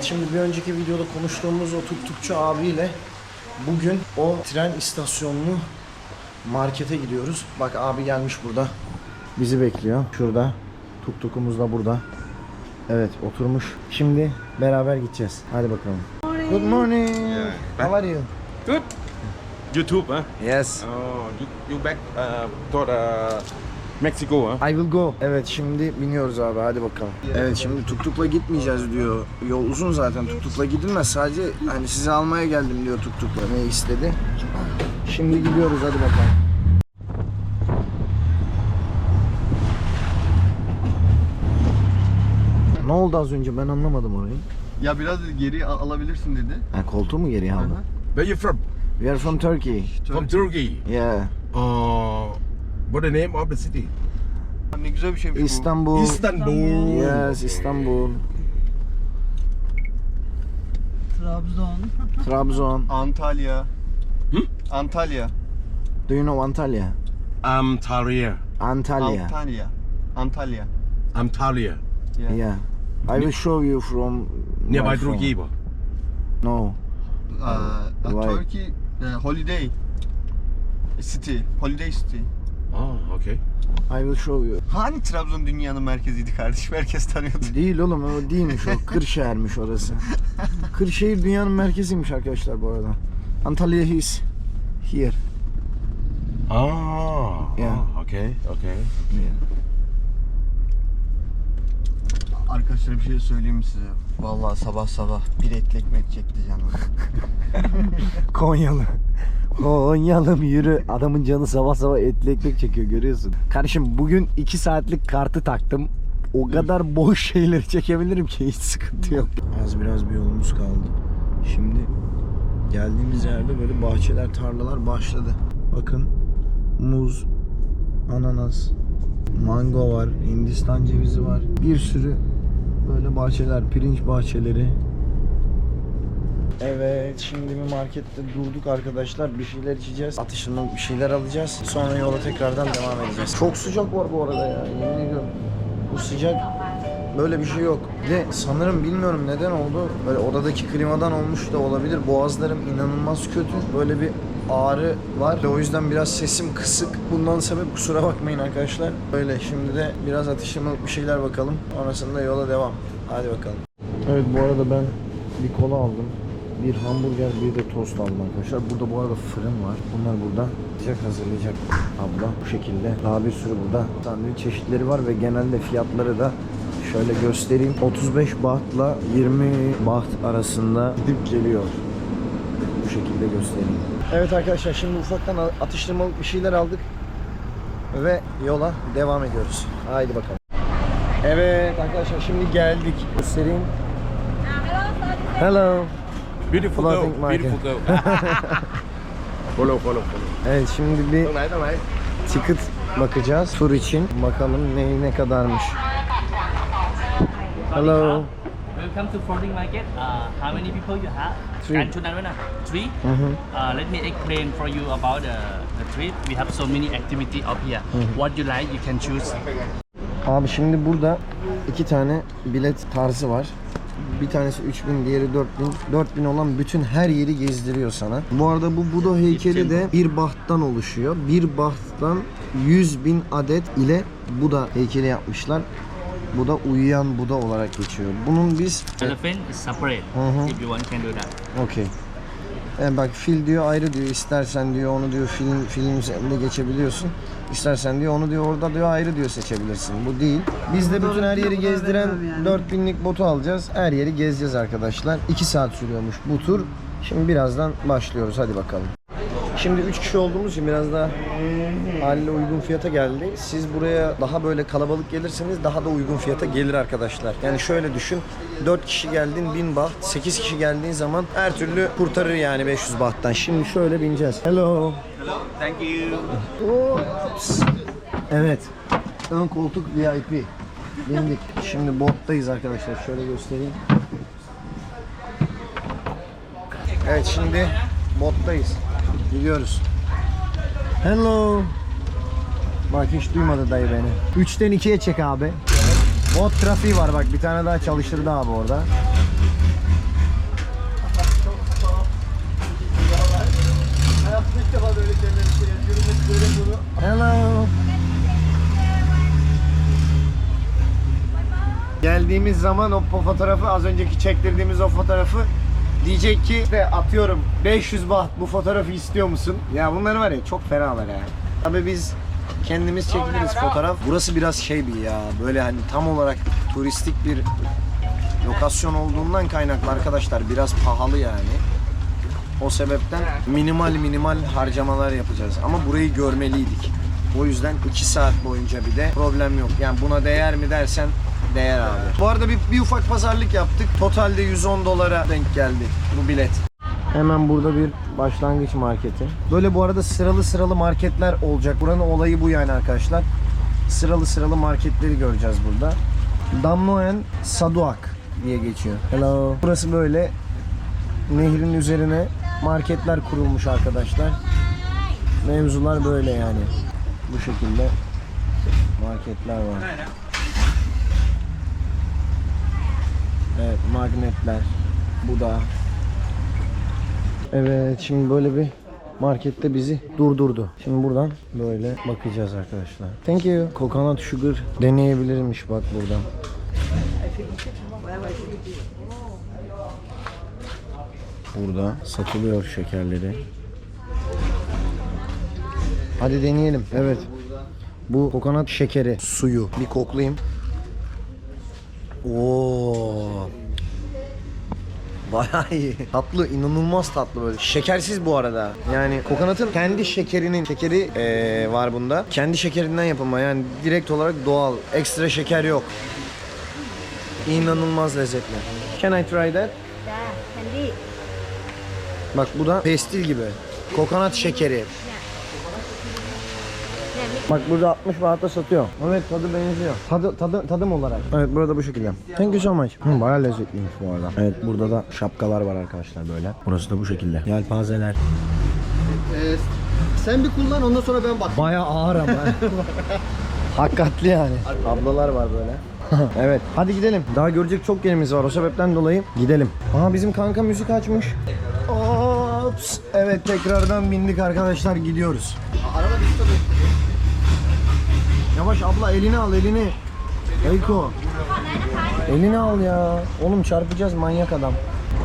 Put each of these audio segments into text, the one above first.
Evet şimdi bir önceki videoda konuştuğumuz o tuktukçu abiyle bugün o tren istasyonlu markete gidiyoruz. Bak abi gelmiş burada. Bizi bekliyor. Şurada. Tuktukumuz da burada. Evet oturmuş. Şimdi beraber gideceğiz. Hadi bakalım. Good morning. How are you? Good. YouTube, huh? Yes. Oh, you, you back uh, to the Mexico, huh? I will go. Evet şimdi biniyoruz abi hadi bakalım. Evet şimdi tuktukla gitmeyeceğiz diyor. Yol uzun zaten tuktukla gidilmez. Sadece hani sizi almaya geldim diyor tuktukla. Ne istedi? Şimdi gidiyoruz hadi bakalım. Ne oldu az önce ben anlamadım orayı. Ya biraz geri al- alabilirsin dedi. Ha koltuğu mu geriye aldı? Where you from? We are from Turkey. From Turkey. Yeah. Uh, what the name of the city? Ne güzel bir şeymiş bu. İstanbul. Istanbul. Yes, İstanbul. Trabzon. Trabzon. Antalya. Antalya. Do you know Antalya? Antalya. Antalya. Antalya. Antalya. Antalya. Yeah. Yeah. I will show you from Nearby my phone. But No. Uh, uh, Why? Turkey uh, holiday city. Holiday city. Oh, okay. I will show you. Hani Trabzon dünyanın merkeziydi kardeşim? Herkes tanıyordu. Değil oğlum o değilmiş o. Kırşehir'miş orası. Kırşehir dünyanın merkeziymiş arkadaşlar bu arada. Antalya is here. Oh, Yeah. oh, okay, okay. Arkadaşlar bir şey söyleyeyim mi size? Vallahi sabah sabah bir etli ekmek çekti canım. Konyalı. Konyalım yürü. Adamın canı sabah sabah etli ekmek çekiyor görüyorsun. Kardeşim bugün 2 saatlik kartı taktım. O kadar boş şeyleri çekebilirim ki hiç sıkıntı yok. Az biraz bir yolumuz kaldı. Şimdi geldiğimiz yerde böyle bahçeler, tarlalar başladı. Bakın muz, ananas, mango var, Hindistan cevizi var. Bir sürü böyle bahçeler, pirinç bahçeleri, Evet, şimdi bir markette durduk arkadaşlar. Bir şeyler içeceğiz. Atıştırmalık bir şeyler alacağız. Sonra yola tekrardan devam edeceğiz. Çok sıcak var bu arada ya. Yemin ediyorum. Bu sıcak böyle bir şey yok. De sanırım bilmiyorum neden oldu. Böyle odadaki klimadan olmuş da olabilir. Boğazlarım inanılmaz kötü. Böyle bir ağrı var. O yüzden biraz sesim kısık. Bundan sebep kusura bakmayın arkadaşlar. Böyle şimdi de biraz atıştırmalık bir şeyler bakalım. Sonrasında yola devam. Hadi bakalım. Evet bu arada ben bir kola aldım. Bir hamburger, bir de tost aldım arkadaşlar. Burada bu arada fırın var. Bunlar burada sıcak hazırlayacak abla bu şekilde. Daha bir sürü burada sandviç çeşitleri var ve genelde fiyatları da şöyle göstereyim. 35 bahtla 20 baht arasında gidip geliyor. Bu şekilde göstereyim. Evet arkadaşlar şimdi ufaktan atıştırmalık bir şeyler aldık. Ve yola devam ediyoruz. Haydi bakalım. Evet arkadaşlar şimdi geldik. Göstereyim. Hello. Beautiful Floating girl, market. beautiful girl. follow, follow, follow. Evet şimdi bir ticket bakacağız tur için. Bakalım ne ne kadarmış. Hello. Welcome to floating market. Uh, how many people you have? Nào Three. Mhm. Uh, let me explain for you about the, the trip. We have so many activity up here. What you like, you can choose. Abi şimdi burada iki tane bilet tarzı var. Bir tanesi 3000, diğeri 4000. 4000 olan bütün her yeri gezdiriyor sana. Bu arada bu Buda heykeli de bir bahttan oluşuyor. Bir bahttan 100 bin adet ile Buda heykeli yapmışlar. Bu da uyuyan Buda olarak geçiyor. Bunun biz Elephant is separate. Mhm. If you want, can do that. Okey. Yani bak fil diyor ayrı diyor. İstersen diyor onu diyor film film üzerinde geçebiliyorsun. İstersen diyor onu diyor orada diyor ayrı diyor seçebilirsin. Bu değil. Biz de bütün her yeri gezdiren 4000'lik botu alacağız. Her yeri gezeceğiz arkadaşlar. 2 saat sürüyormuş bu tur. Şimdi birazdan başlıyoruz. Hadi bakalım. Şimdi 3 kişi olduğumuz için biraz daha haliyle uygun fiyata geldi. Siz buraya daha böyle kalabalık gelirseniz daha da uygun fiyata gelir arkadaşlar. Yani şöyle düşün. 4 kişi geldin 1000 baht. 8 kişi geldiğin zaman her türlü kurtarır yani 500 bahttan. Şimdi şöyle bineceğiz. Hello. Thank you. Oops. Evet. Ön koltuk VIP. Bindik. Şimdi bottayız arkadaşlar. Şöyle göstereyim. Evet şimdi bottayız. Gidiyoruz. Hello. Bak hiç duymadı dayı beni. 3'ten 2'ye çek abi. Bot trafiği var bak bir tane daha çalıştırdı abi orada. Hello. Geldiğimiz zaman o fotoğrafı az önceki çektirdiğimiz o fotoğrafı diyecek ki işte atıyorum 500 baht bu fotoğrafı istiyor musun? Ya bunlar var ya çok fenalar ya. Tabii biz kendimiz çekiliriz fotoğraf. Burası biraz şey bir ya böyle hani tam olarak turistik bir lokasyon olduğundan kaynaklı arkadaşlar biraz pahalı yani. O sebepten minimal minimal harcamalar yapacağız. Ama burayı görmeliydik. O yüzden 2 saat boyunca bir de problem yok. Yani buna değer mi dersen değer abi. Bu arada bir, bir ufak pazarlık yaptık. Totalde 110 dolara denk geldi bu bilet. Hemen burada bir başlangıç marketi. Böyle bu arada sıralı sıralı marketler olacak. Buranın olayı bu yani arkadaşlar. Sıralı sıralı marketleri göreceğiz burada. Damnoen Saduak diye geçiyor. Hello. Burası böyle nehrin üzerine marketler kurulmuş arkadaşlar. Mevzular böyle yani. Bu şekilde marketler var. Evet, magnetler. Bu da. Evet, şimdi böyle bir markette bizi durdurdu. Şimdi buradan böyle bakacağız arkadaşlar. Thank you. Coconut sugar deneyebilirmiş bak buradan. Burada satılıyor şekerleri. Hadi deneyelim. Evet. Bu kokonat şekeri, suyu. Bir koklayayım. Oo. Bayağı iyi. Tatlı, inanılmaz tatlı böyle. Şekersiz bu arada. Yani kokonatın kendi şekerinin, şekeri eee, var bunda. Kendi şekerinden yapılma yani direkt olarak doğal. Ekstra şeker yok. İnanılmaz lezzetli. Can I try that? Bak bu da pestil gibi. Kokonat şekeri. Bak burada 60 bahata satıyor. Evet tadı benziyor. Tadı, tadı, tadım olarak. Evet burada bu şekilde. Thank you so much. Hı, bayağı lezzetliymiş bu arada. Evet burada da şapkalar var arkadaşlar böyle. Burası da bu şekilde. Yelpazeler. Ee, sen bir kullan ondan sonra ben bak. Bayağı ağır ama. Hakikatli yani. Ablalar var böyle. evet. Hadi gidelim. Daha görecek çok yerimiz var. O sebepten dolayı gidelim. Aha bizim kanka müzik açmış. Ops. Evet tekrardan bindik arkadaşlar gidiyoruz. Yavaş abla elini al elini. Eyko. Elini al ya. Oğlum çarpacağız manyak adam.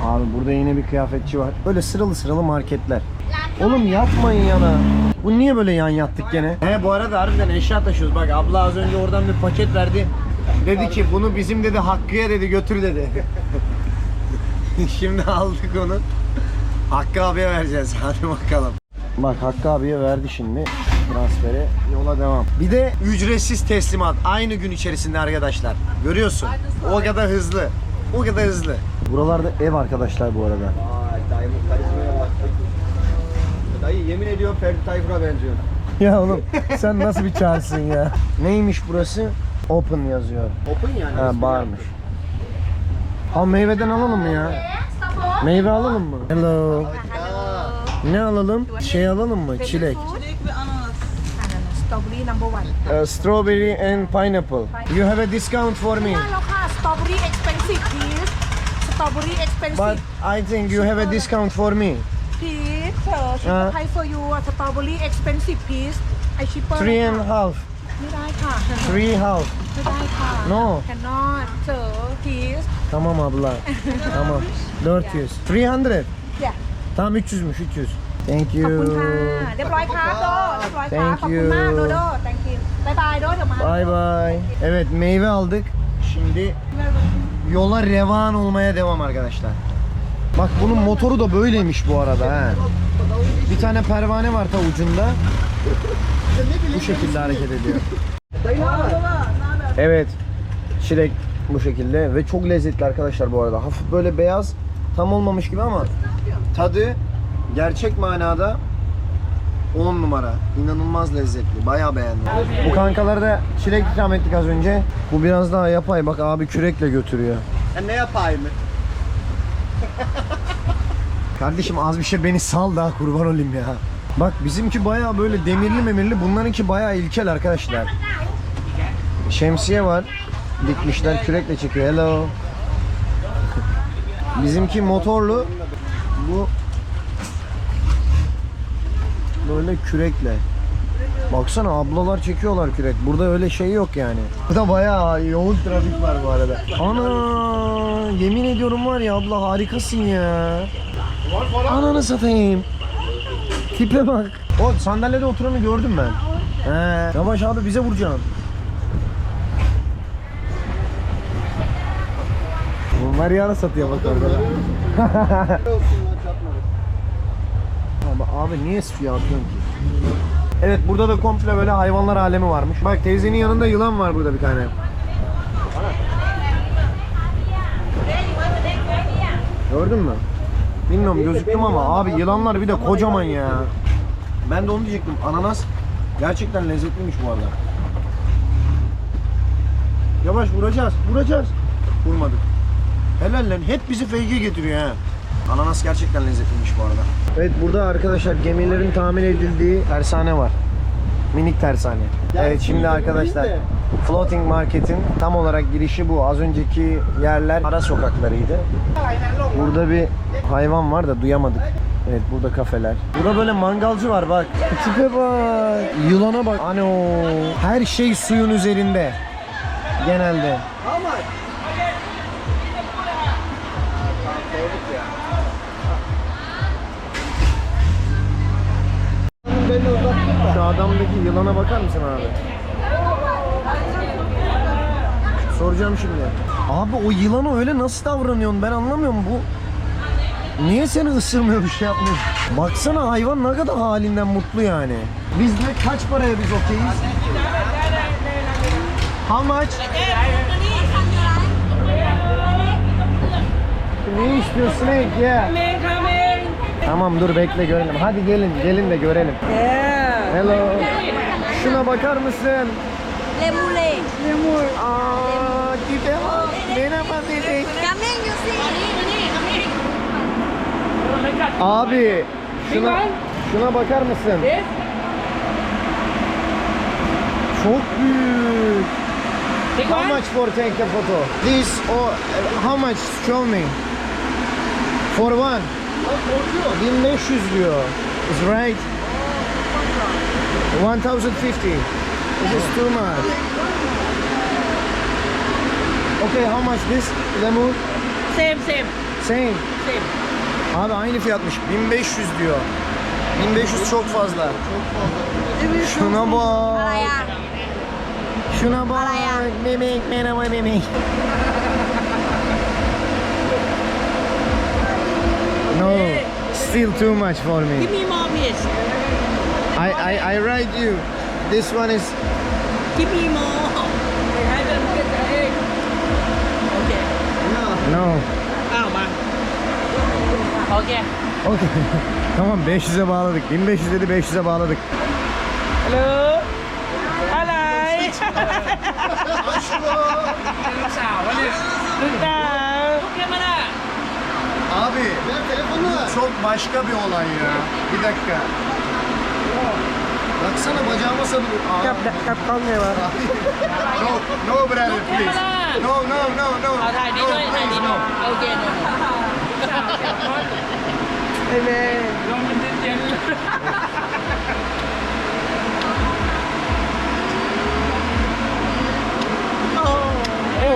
Abi burada yine bir kıyafetçi var. Böyle sıralı sıralı marketler. Oğlum yapmayın yana. Bu niye böyle yan yattık gene? He bu arada harbiden eşya taşıyoruz. Bak abla az önce oradan bir paket verdi. Dedi ki bunu bizim dedi Hakkı'ya dedi götür dedi. Şimdi aldık onu. Hakkı abiye vereceğiz. Hadi bakalım. Bak Hakkı abiye verdi şimdi transferi. Yola devam. Bir de ücretsiz teslimat. Aynı gün içerisinde arkadaşlar. Görüyorsun. O kadar hızlı. O kadar hızlı. Buralarda ev arkadaşlar bu arada. Vay dayımın karizmaya bak. Dayı yemin ediyorum Ferdi Tayfur'a benziyor. Ya oğlum sen nasıl bir çağırsın ya? Neymiş burası? Open yazıyor. Open yani. Ha barmış. Ha meyveden alalım mı ya? Meyve alalım mı? Hello. Ne alalım? Şey alalım mı? Çilek. ananas Strawberry number one. Uh, strawberry and pineapple. You have a discount for me. แล้วค่ะ strawberry expensive please strawberry expensive But I think you have a discount for me. please sir she Uh, will pay for you strawberry expensive please I cheaper Three and นะคะ half. ไม่ได้ค่ะ Three half. ไม่ได้ค่ะ No. cannot sir please Tamam abla. tamam. 400. 300. yeah Tamam 300'müş 300. Thank ขอบคุณค่ะ you. เรียบร้อยครับโดเรียบร้อยครับ Thank ขอบคุณมาก you โดโด thank you บายบายโดเดี๋ยวมา Bye bye. Evet meyve aldık. Şimdi yola revan olmaya devam arkadaşlar. Bak bunun motoru da böyleymiş bu arada ha. Bir tane pervane var ta ucunda. Bu şekilde hareket ediyor. Evet. Çilek bu şekilde ve çok lezzetli arkadaşlar bu arada. Hafif böyle beyaz tam olmamış gibi ama tadı gerçek manada 10 numara. İnanılmaz lezzetli. Bayağı beğendim. Bu kankalara da çilek ikram ettik az önce. Bu biraz daha yapay. Bak abi kürekle götürüyor. Ben ne yapayım? Kardeşim az bir şey beni sal da kurban olayım ya. Bak bizimki bayağı böyle demirli memirli. Bunlarınki bayağı ilkel arkadaşlar. Şemsiye var. Dikmişler kürekle çekiyor. Hello. Bizimki motorlu. Bu böyle kürekle. Baksana ablalar çekiyorlar kürek. Burada öyle şey yok yani. Burada bayağı yoğun trafik var bu arada. Ana yemin ediyorum var ya abla harikasın ya. Ananı satayım. Tipe bak. O sandalyede oturanı gördüm ben. He. Yavaş abi bize vuracaksın. Bunlar yarı satıyor bak orada. Abi niye suya atıyorsun ki? Evet burada da komple böyle hayvanlar alemi varmış. Bak teyzenin yanında yılan var burada bir tane. Gördün mü? Bilmiyorum gözüktüm ama abi yılanlar bir de kocaman ya. Ben de onu diyecektim. Ananas gerçekten lezzetliymiş bu arada. Yavaş vuracağız. Vuracağız. Vurmadık. Helal lan. Hep bizi fake'e getiriyor ha. Ananas gerçekten lezzetliymiş bu arada. Evet burada arkadaşlar gemilerin tamir edildiği tersane var. Minik tersane. Evet şimdi arkadaşlar Floating Market'in tam olarak girişi bu. Az önceki yerler ara sokaklarıydı. Burada bir hayvan var da duyamadık. Evet burada kafeler. Burada böyle mangalcı var bak. Tipe bak. Yılana bak. Ano. Her şey suyun üzerinde. Genelde. Şu adamdaki yılana bakar mısın abi? Soracağım şimdi. Abi o yılana öyle nasıl davranıyorsun ben anlamıyorum bu. Niye seni ısırmıyor bir şey yapmıyor? Baksana hayvan ne kadar halinden mutlu yani. Biz ne kaç paraya biz okeyiz? How much? Ne istiyor snake ya? Tamam dur bekle görelim. Hadi gelin gelin de görelim. Hello. Şuna bakar mısın? Lemule. Lemur. Aa, tipe bak. Merhaba bebek. Come in, you see. Abi şuna, şuna bakar mısın? Çok büyük. How much for take a photo? This or how much? Show me. For one. 1500 diyor. Is right. 1050. This is too much. Okay, how much this? Lemon? Same, same, Same. same. Abi aynı fiyatmış. 1500 diyor. 1500 çok fazla. Şuna bak. Şuna bak. Bebek merhaba bebek. No, still too much for me. Give me more, please. I, I, I write you. This one is Give me more. Okay. no. Ao oh, mà. Okay. Okay. tamam 500'e bağladık. 1500 dedi 500'e bağladık. Hello. Hello. Đứng nào? Camera. Abi bu çok başka bir olay ya. Bir dakika. Baksana bacağıma sarılıyor. Aa. Cặp cặp con này mà. No, no brother please. No, no, no, no. Ờ,ถ่ายđi no, thôi,ถ่ายđi please, thôi. no. Ok rồi. Em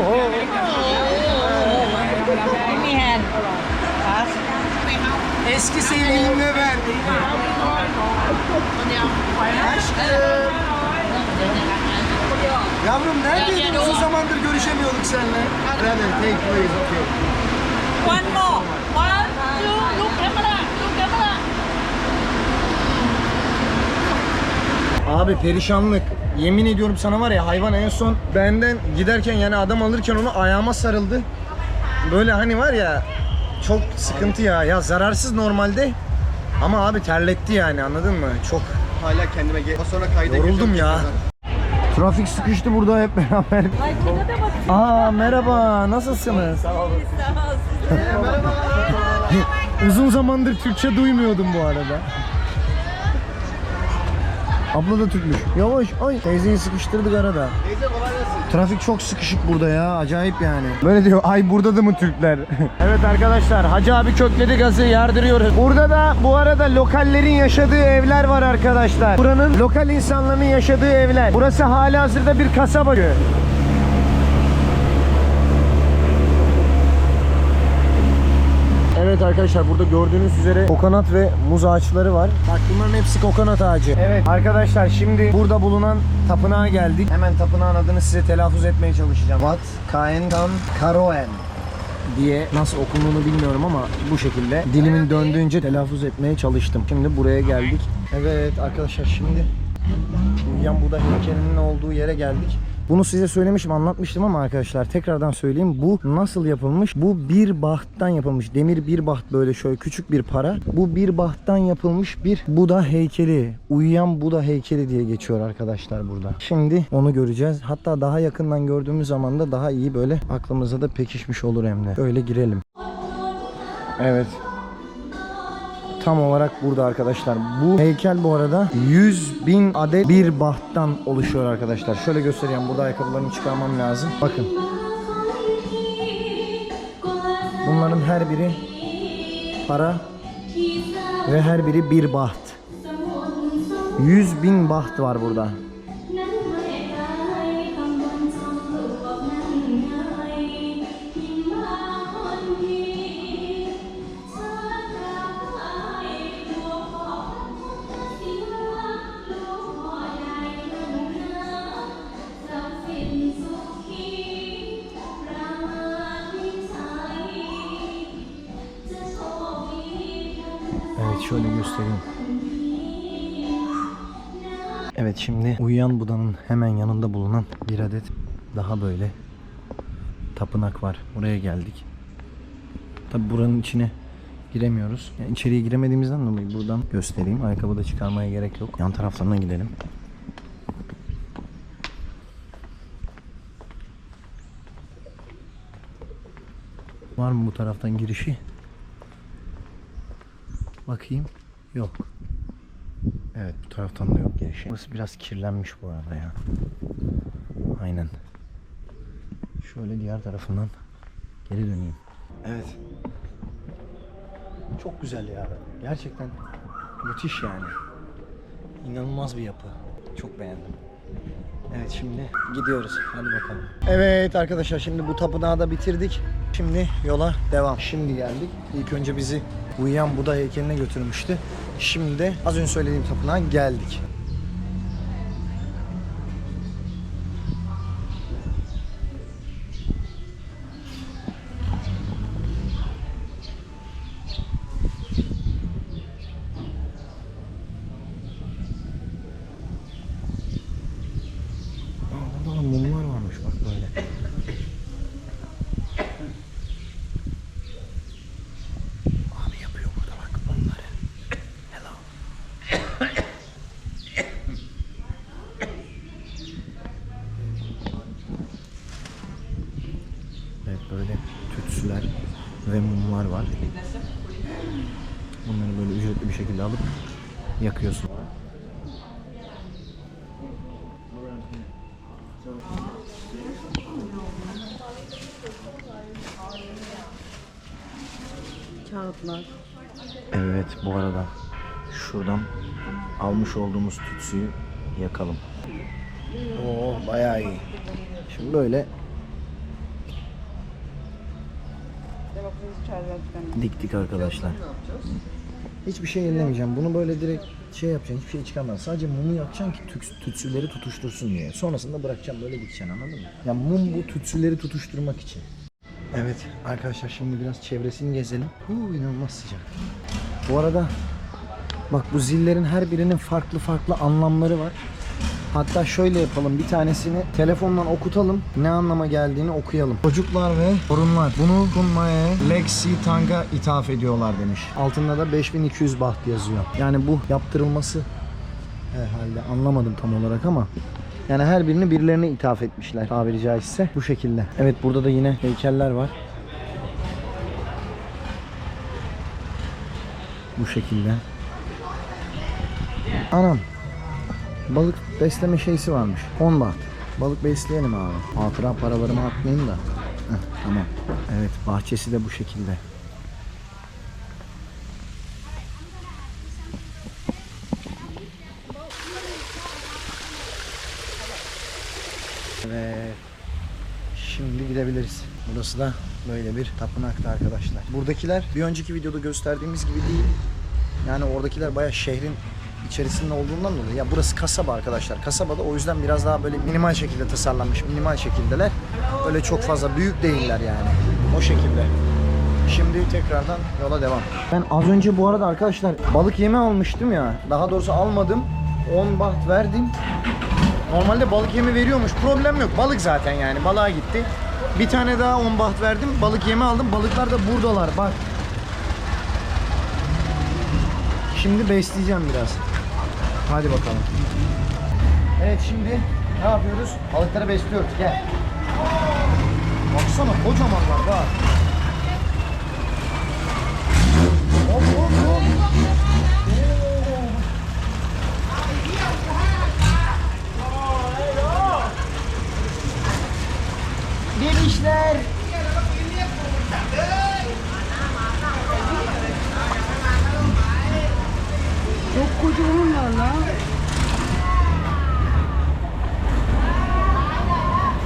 ơi. Give me hand. Pass. Eski sevgilimle ben. Aşkım. Yavrum neredeydin? Uzun zamandır görüşemiyorduk seninle. Brother, take please, okay. One more. One, two, look camera. Look camera. Abi perişanlık. Yemin ediyorum sana var ya hayvan en son benden giderken yani adam alırken onu ayağıma sarıldı. Böyle hani var ya çok sıkıntı ya. Ya zararsız normalde ama abi terletti yani anladın mı? Çok Hala kendime gel. Sonra kayda Yoruldum gireceğim ya. Trafik sıkıştı burada hep beraber. Aa merhaba, nasılsınız? Uzun zamandır Türkçe duymuyordum bu arada. Abla da Türkmüş. Yavaş. Ay teyzeyi sıkıştırdık arada. Teyze kolay. Trafik çok sıkışık burada ya. Acayip yani. Böyle diyor. Ay burada da mı Türkler? evet arkadaşlar. Hacı abi kökledi gazı yardırıyoruz. Burada da bu arada lokallerin yaşadığı evler var arkadaşlar. Buranın lokal insanların yaşadığı evler. Burası hali hazırda bir kasaba. Evet arkadaşlar burada gördüğünüz üzere kokonat ve muz ağaçları var. Bak bunların hepsi kokonat ağacı. Evet arkadaşlar şimdi burada bulunan tapınağa geldik. Hemen tapınağın adını size telaffuz etmeye çalışacağım. Wat Kaenkan Karoen diye nasıl okunduğunu bilmiyorum ama bu şekilde dilimin döndüğünce telaffuz etmeye çalıştım. Şimdi buraya geldik. Evet arkadaşlar şimdi Uyuyan Buda heykelinin olduğu yere geldik. Bunu size söylemişim, anlatmıştım ama arkadaşlar tekrardan söyleyeyim. Bu nasıl yapılmış? Bu bir bahttan yapılmış. Demir bir baht böyle şöyle küçük bir para. Bu bir bahttan yapılmış bir Buda heykeli. Uyuyan Buda heykeli diye geçiyor arkadaşlar burada. Şimdi onu göreceğiz. Hatta daha yakından gördüğümüz zaman da daha iyi böyle aklımıza da pekişmiş olur hem de. Öyle girelim. Evet. Tam olarak burada arkadaşlar. Bu heykel bu arada 100 bin adet bir bahttan oluşuyor arkadaşlar. Şöyle göstereyim. Burada ayakkabılarımı çıkarmam lazım. Bakın. Bunların her biri para ve her biri bir baht. 100 bin baht var burada. Bir adet daha böyle tapınak var. Buraya geldik. Tabi buranın içine giremiyoruz. Yani içeriye giremediğimizden dolayı buradan göstereyim. Ayakkabı da çıkarmaya gerek yok. Yan taraflarına gidelim. Var mı bu taraftan girişi? Bakayım. Yok. Evet bu taraftan da yok girişi. Burası biraz kirlenmiş bu arada ya. Aynen. Şöyle diğer tarafından geri döneyim. Evet. Çok güzel ya. Gerçekten müthiş yani. İnanılmaz bir yapı. Çok beğendim. Evet şimdi gidiyoruz. Hadi bakalım. Evet arkadaşlar şimdi bu tapınağı da bitirdik. Şimdi yola devam. Şimdi geldik. İlk önce bizi uyuyan Buda heykeline götürmüştü. Şimdi az önce söylediğim tapınağa geldik. Aa, burada da mumlar varmış bak böyle. Abi yapıyor burada bak onları. Hello. Evet böyle tütsüler ve mumlar var. Bunları böyle ücretli bir şekilde alıp yakıyorsun. Kağıtlar. Evet bu arada şuradan almış olduğumuz tütsüyü yakalım. Oo bayağı iyi. Şimdi böyle diktik arkadaşlar. Hiçbir şey ellemeyeceğim. Bunu böyle direkt şey yapacaksın. Hiçbir şey çıkarmaz. Sadece mumu yakacaksın ki tüts- tütsüleri tutuştursun diye. Sonrasında bırakacağım böyle dikeceksin anladın mı? Ya mum bu tütsüleri tutuşturmak için. Evet arkadaşlar şimdi biraz çevresini gezelim. Huu, inanılmaz sıcak. Bu arada bak bu zillerin her birinin farklı farklı anlamları var. Hatta şöyle yapalım bir tanesini telefondan okutalım ne anlama geldiğini okuyalım. Çocuklar ve torunlar bunu Kunmae Lexi Tang'a ithaf ediyorlar demiş. Altında da 5200 baht yazıyor. Yani bu yaptırılması herhalde anlamadım tam olarak ama yani her birini birilerine ithaf etmişler tabiri caizse bu şekilde. Evet burada da yine heykeller var. Bu şekilde. Anam. balık besleme şeysi varmış. 10 baht. Balık besleyelim abi. Hatıra paralarımı atmayayım da. Heh, tamam. Evet bahçesi de bu şekilde. Evet. Şimdi gidebiliriz. Burası da böyle bir tapınakta arkadaşlar. Buradakiler bir önceki videoda gösterdiğimiz gibi değil. Yani oradakiler bayağı şehrin içerisinde olduğundan dolayı. Ya burası kasaba arkadaşlar. Kasabada o yüzden biraz daha böyle minimal şekilde tasarlanmış. Minimal şekildeler. Öyle çok fazla büyük değiller yani. O şekilde. Şimdi tekrardan yola devam. Ben az önce bu arada arkadaşlar balık yemi almıştım ya. Daha doğrusu almadım. 10 baht verdim. Normalde balık yemi veriyormuş. Problem yok. Balık zaten yani. Balığa gitti. Bir tane daha 10 baht verdim. Balık yemi aldım. Balıklar da buradalar. Bak. Şimdi besleyeceğim biraz. Hadi bakalım. Evet şimdi ne yapıyoruz? Balıkları besliyoruz. Gel. Baksana kocamanlar bak. Demişler. Çok kocamanlar lan.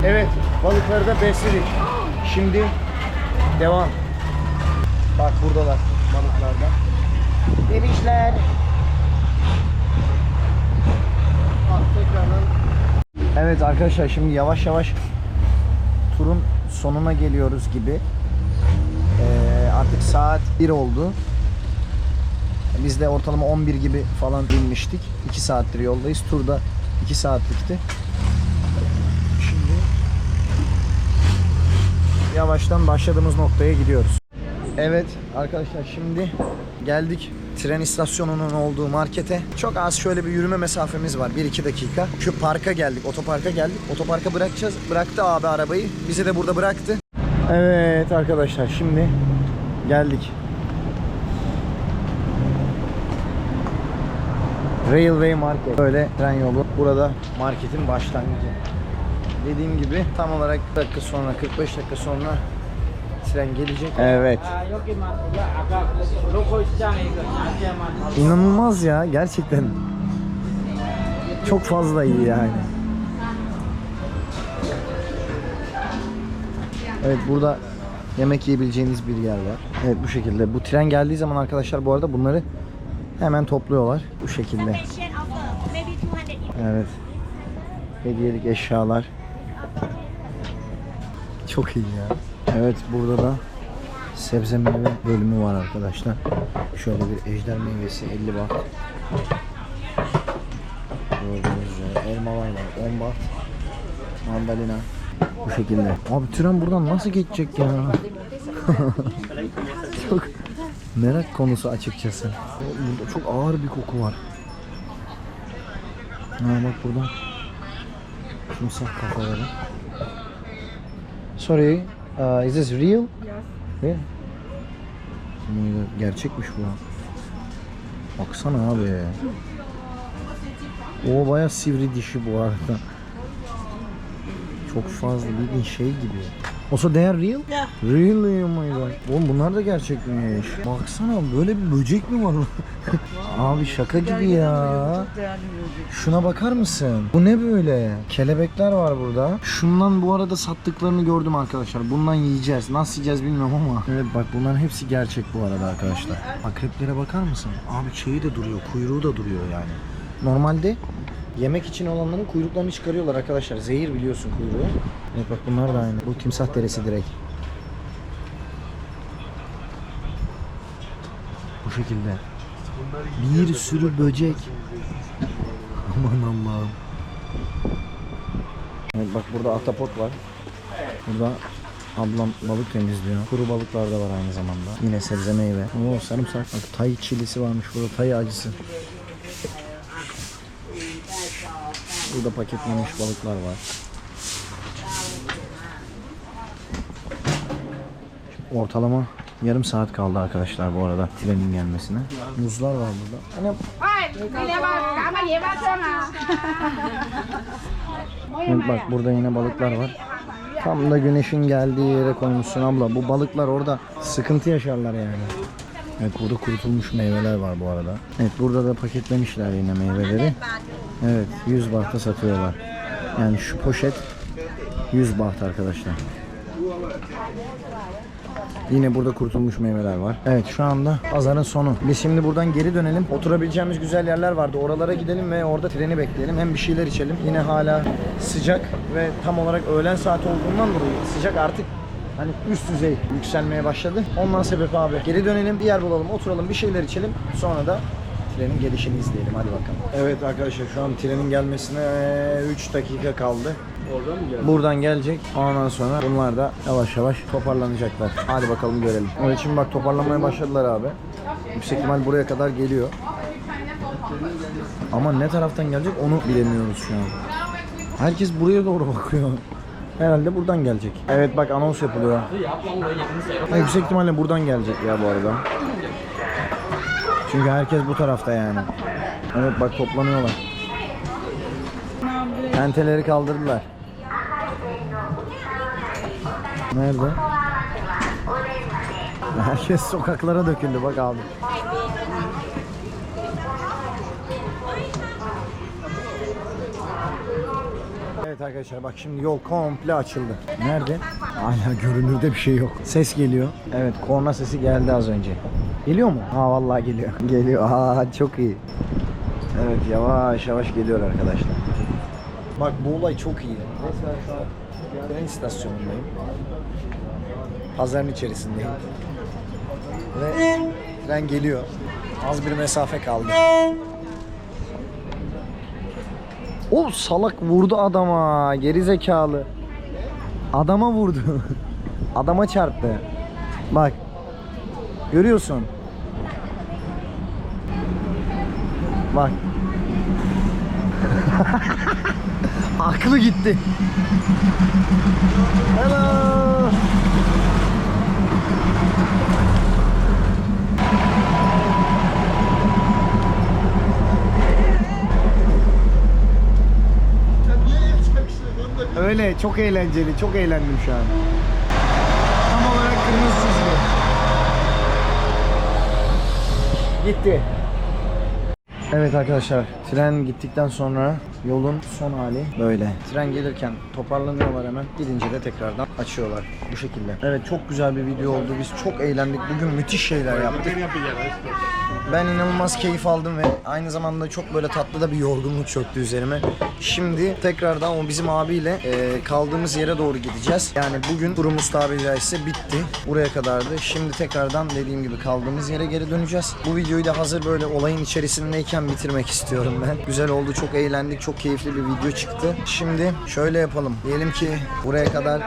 Evet, balıkları da besledik. Şimdi devam. Bak buradalar balıklarda. Demişler. Bak tekrardan. Evet arkadaşlar şimdi yavaş yavaş turun sonuna geliyoruz gibi. Ee, artık saat 1 oldu. Biz de ortalama 11 gibi falan inmiştik. 2 saattir yoldayız. Turda 2 saatlikti. Şimdi yavaştan başladığımız noktaya gidiyoruz. Evet arkadaşlar şimdi geldik tren istasyonunun olduğu markete. Çok az şöyle bir yürüme mesafemiz var. 1-2 dakika. Şu parka geldik. Otoparka geldik. Otoparka bırakacağız. Bıraktı abi arabayı. Bizi de burada bıraktı. Evet arkadaşlar şimdi geldik. Railway Market. Böyle tren yolu. Burada marketin başlangıcı. Dediğim gibi tam olarak 40 dakika sonra 45 dakika sonra tren gelecek. Evet. İnanılmaz ya gerçekten. Çok fazla iyi yani. Evet burada yemek yiyebileceğiniz bir yer var. Evet bu şekilde. Bu tren geldiği zaman arkadaşlar bu arada bunları hemen topluyorlar. Bu şekilde. Separation offer, maybe 200 Evet. Hediyelik eşyalar. Çok iyi ya. Evet burada da sebze meyve bölümü var arkadaşlar. Şöyle bir ejder meyvesi 50 baht. Gördüğünüz üzere elmalar var 10 baht. Mandalina. Bu şekilde. Abi tren buradan nasıl geçecek ya? çok merak konusu açıkçası. Burada çok ağır bir koku var. Ha bak burada. Timsah kafaları. Sorry, uh, is this real? Yes. Yeah. Oh my God, Gerçekmiş bu. Baksana abi. O baya sivri dişi bu arada. Çok fazla bildiğin şey gibi. Also they are real? Yeah. Really? Oh my god. Oğlum bunlar da gerçekmiş. Baksana böyle bir böcek mi var? Abi şaka gibi ya. Şuna bakar mısın? Bu ne böyle? Kelebekler var burada. Şundan bu arada sattıklarını gördüm arkadaşlar. Bundan yiyeceğiz. Nasıl yiyeceğiz bilmiyorum ama. Evet bak bunların hepsi gerçek bu arada arkadaşlar. Akreplere bakar mısın? Abi şeyi de duruyor. Kuyruğu da duruyor yani. Normalde yemek için olanların kuyruklarını çıkarıyorlar arkadaşlar. Zehir biliyorsun kuyruğu. Evet bak bunlar da aynı. Bu timsah derisi direkt. Bu şekilde. Bir sürü böcek. Aman Allah'ım. Evet bak burada ahtapot var. Burada ablam balık temizliyor. Kuru balıklar da var aynı zamanda. Yine sebze meyve. Oo sarımsak. Bak tay çilisi varmış burada. Tay acısı. Burada paketlenmiş balıklar var. Ortalama yarım saat kaldı arkadaşlar bu arada trenin gelmesine. Muzlar var burada. Hani Evet, bak burada yine balıklar var. Tam da güneşin geldiği yere koymuşsun abla. Bu balıklar orada sıkıntı yaşarlar yani. Evet burada kurutulmuş meyveler var bu arada. Evet burada da paketlemişler yine meyveleri. Evet 100 bahta satıyorlar. Yani şu poşet 100 baht arkadaşlar. Yine burada kurutulmuş meyveler var. Evet şu anda pazarın sonu. Biz şimdi buradan geri dönelim. Oturabileceğimiz güzel yerler vardı. Oralara gidelim ve orada treni bekleyelim. Hem bir şeyler içelim. Yine hala sıcak ve tam olarak öğlen saati olduğundan dolayı sıcak artık hani üst düzey yükselmeye başladı. Ondan sebep abi geri dönelim. Bir yer bulalım, oturalım, bir şeyler içelim. Sonra da trenin gelişini izleyelim. Hadi bakalım. Evet arkadaşlar şu an trenin gelmesine 3 dakika kaldı. Oradan mı geldi? Buradan gelecek. Ondan sonra bunlar da yavaş yavaş toparlanacaklar. Hadi bakalım görelim. Onun için bak toparlanmaya başladılar abi. Yüksek ihtimal buraya kadar geliyor. Ama ne taraftan gelecek onu bilemiyoruz şu an. Herkes buraya doğru bakıyor. Herhalde buradan gelecek. Evet bak anons yapılıyor. Ha, yüksek ihtimalle buradan gelecek ya bu arada. Çünkü herkes bu tarafta yani. Evet bak toplanıyorlar. Tenteleri kaldırdılar. Nerede? Herkes sokaklara döküldü bak abi. Evet arkadaşlar bak şimdi yol komple açıldı. Nerede? Hala görünürde bir şey yok. Ses geliyor. Evet korna sesi geldi az önce. Geliyor mu? Ha vallahi geliyor. Geliyor. Ha çok iyi. Evet yavaş yavaş geliyor arkadaşlar. Bak bu olay çok iyi. Mesela şu an tren istasyonundayım. Pazarın içerisindeyim. Ve tren geliyor. Az bir mesafe kaldı. O salak vurdu adama. Geri zekalı. Adama vurdu. adama çarptı. Bak. Görüyorsun. Bak. Aklı gitti. Hello. Öyle çok eğlenceli, çok eğlendim şu an. Tam olarak kırmızı Gitti. Evet arkadaşlar tren gittikten sonra yolun son hali böyle. Tren gelirken toparlanıyorlar hemen. Gidince de tekrardan açıyorlar bu şekilde. Evet çok güzel bir video oldu. Biz çok eğlendik. Bugün müthiş şeyler yaptık. Ben inanılmaz keyif aldım ve aynı zamanda çok böyle tatlı da bir yorgunluk çöktü üzerime. Şimdi tekrardan o bizim abiyle e, kaldığımız yere doğru gideceğiz. Yani bugün turumuz tabiri caizse bitti. Buraya kadardı. Şimdi tekrardan dediğim gibi kaldığımız yere geri döneceğiz. Bu videoyu da hazır böyle olayın içerisindeyken bitirmek istiyorum ben. Güzel oldu, çok eğlendik, çok keyifli bir video çıktı. Şimdi şöyle yapalım. Diyelim ki buraya kadar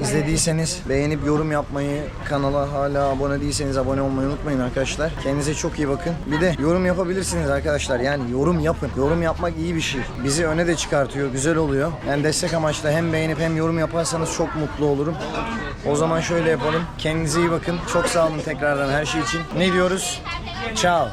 izlediyseniz beğenip yorum yapmayı, kanala hala abone değilseniz abone olmayı unutmayın arkadaşlar. Kendinize çok iyi bakın. Bir de yorum yapabilirsiniz arkadaşlar. Yani yorum yapın. Yorum yapmak iyi bir şey. Bizi öne de çıkartıyor. Güzel oluyor. Yani destek amaçlı hem beğenip hem yorum yaparsanız çok mutlu olurum. O zaman şöyle yapalım. Kendinize iyi bakın. Çok sağ olun tekrardan her şey için. Ne diyoruz? Ciao.